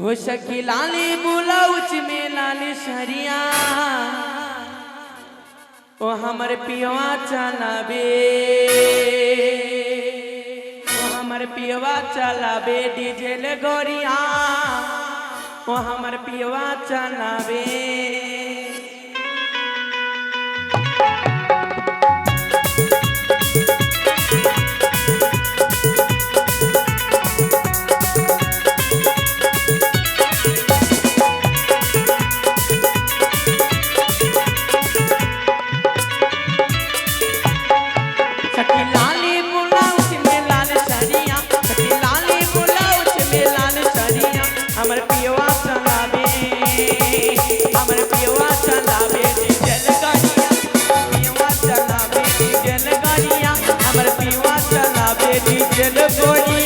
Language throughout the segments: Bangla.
हो सकी लाली बुलाउच में लाल सरिया ओ हमर पियवा चलाबे ओ हमर पियवा चलाबे डीजेल गोरिया ओ हमर पियवा चलाबे चला बेटी चल गोरी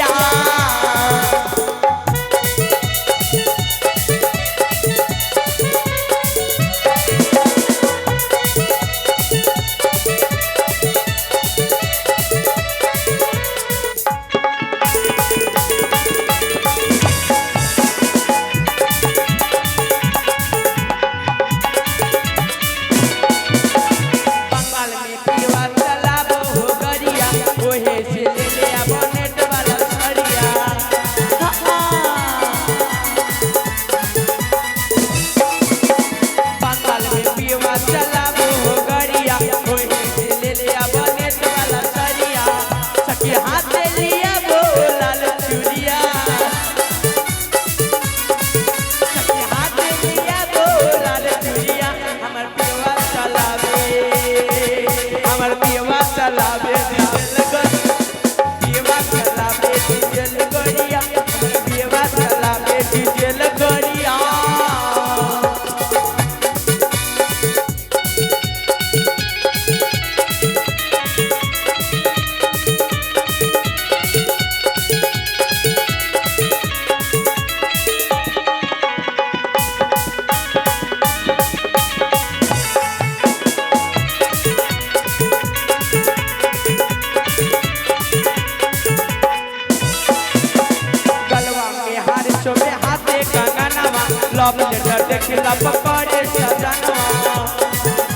शोभे हाथे कंगनवा लव लेटर देखिला पकड़े सजनवा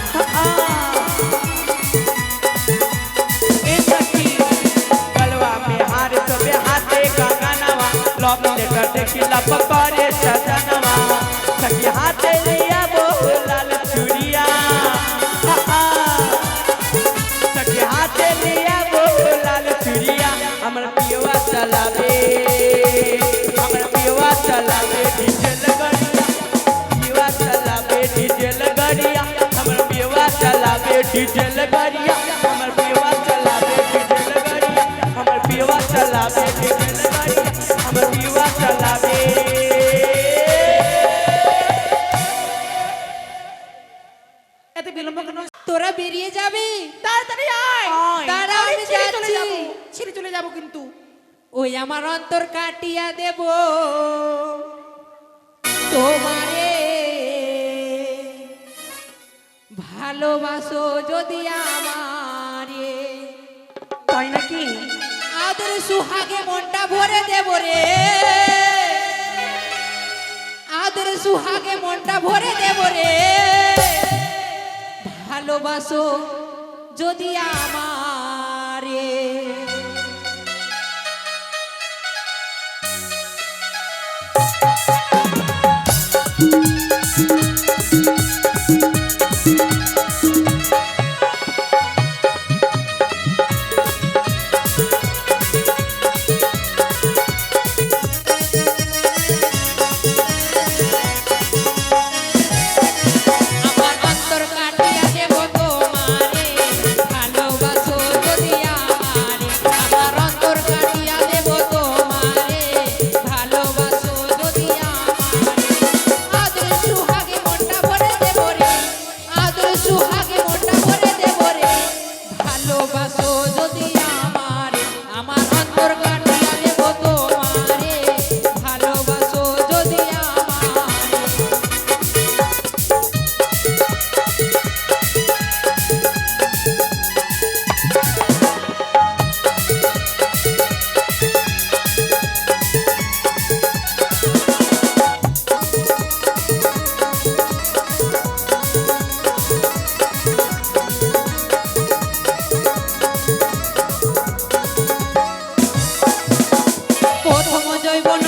लव लेटर देखिला पकड़े सजनवा सखी हाथे लिया बोलाल चूड़िया. सखी हाथे लिया बोलाल चूड़िया. हमर पियवा चलावे डीजल गाड़िया हमर पियवा चलाबे डीजल गाड़िया हमर पियवा चलाबे डीजल गाड़िया हमर पियवा चलाबे এত বিলম্ব কেন তোরা বেরিয়ে যাবি তাড়াতাড়ি আয় দাঁড়া, আমি আমি ছেড়ে চলে যাচ্ছি। যাবো ছেড়ে চলে যাবো কিন্তু ওই আমার অন্তর কাটিয়া দেব তোমারে ভালোবাসো যদি আমারে। তাই নাকি? আদর সুহাগে মনটা ভরে দেব রে। আদর সুহাগে মনটা ভরে দেব রে। ভালোবাসো যদি আমার। ভালোবাসো voy a